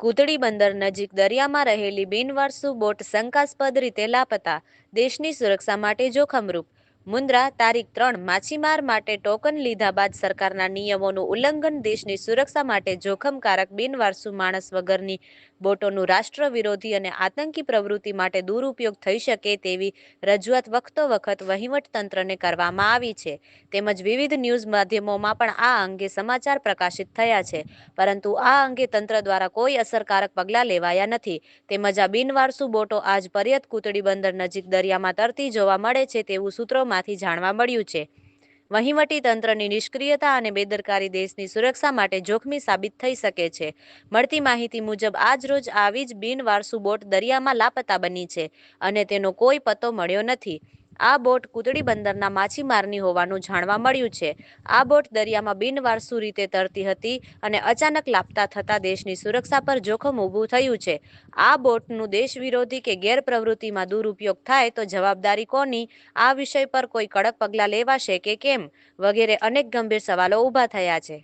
કૂતડી બંદર નજીક દરિયામાં રહેલી બિનવારસુ બોટ શંકાસ્પદ રીતે લાપતા દેશની સુરક્ષા માટે જોખમરૂપ. મુન્દ્રા તારીખ ત્રણ માછીમાર માટે ટોકન લીધા બાદ સરકારના નિયમોનું ઉલ્લંઘન દેશની સુરક્ષા માટે જોખમકારક બિનવારસુ માણસ વગરની બોટોનું રાષ્ટ્ર વિરોધી અને આતંકી પ્રવૃત્તિ માટે દુરુપયોગ થઈ શકે તેવી રજૂઆત વખતો વખત વહીવટતંત્રને કરવામાં આવી છે. તેમજ વિવિધ ન્યૂઝ માધ્યમોમાં પણ આ અંગે સમાચાર પ્રકાશિત થયા છે. પરંતુ આ અંગે તંત્ર દ્વારા કોઈ અસરકારક પગલાં લેવાયા નથી. તેમજ આ બિનવારસુ બોટો આજ પર્યત કુતડી બંદર નજીક દરિયામાં તરતી જોવા મળે છે તેવું સૂત્રોમાંથી જાણવા મળ્યું છે. વહીવટી તંત્રની નિષ્ક્રિયતા અને બેદરકારી દેશની સુરક્ષા માટે જોખમી સાબિત થઈ શકે છે. મળતી માહિતી મુજબ, આજ રોજ આવી જ બિનવારસુ બોટ દરિયામાં લાપતા બની છે અને તેનો કોઈ પત્તો મળ્યો નથી. આ બોટ કુતડી બંદરના માછીમારની હોવાનું જાણવા મળ્યું છે. આ બોટ દરિયામાં બિનવારસુ રીતે તરતી હતી અને અચાનક લાપતા થતા દેશની સુરક્ષા પર જોખમ ઊભું થયું છે. આ બોટનું દેશ વિરોધી કે ગેરપ્રવૃત્તિમાં દુરુપયોગ થાય તો જવાબદારી કોની? આ વિષય પર કોઈ કડક પગલાં લેવાશે કે કેમ? વગેરે અનેક ગંભીર સવાલો ઊભા થયા છે.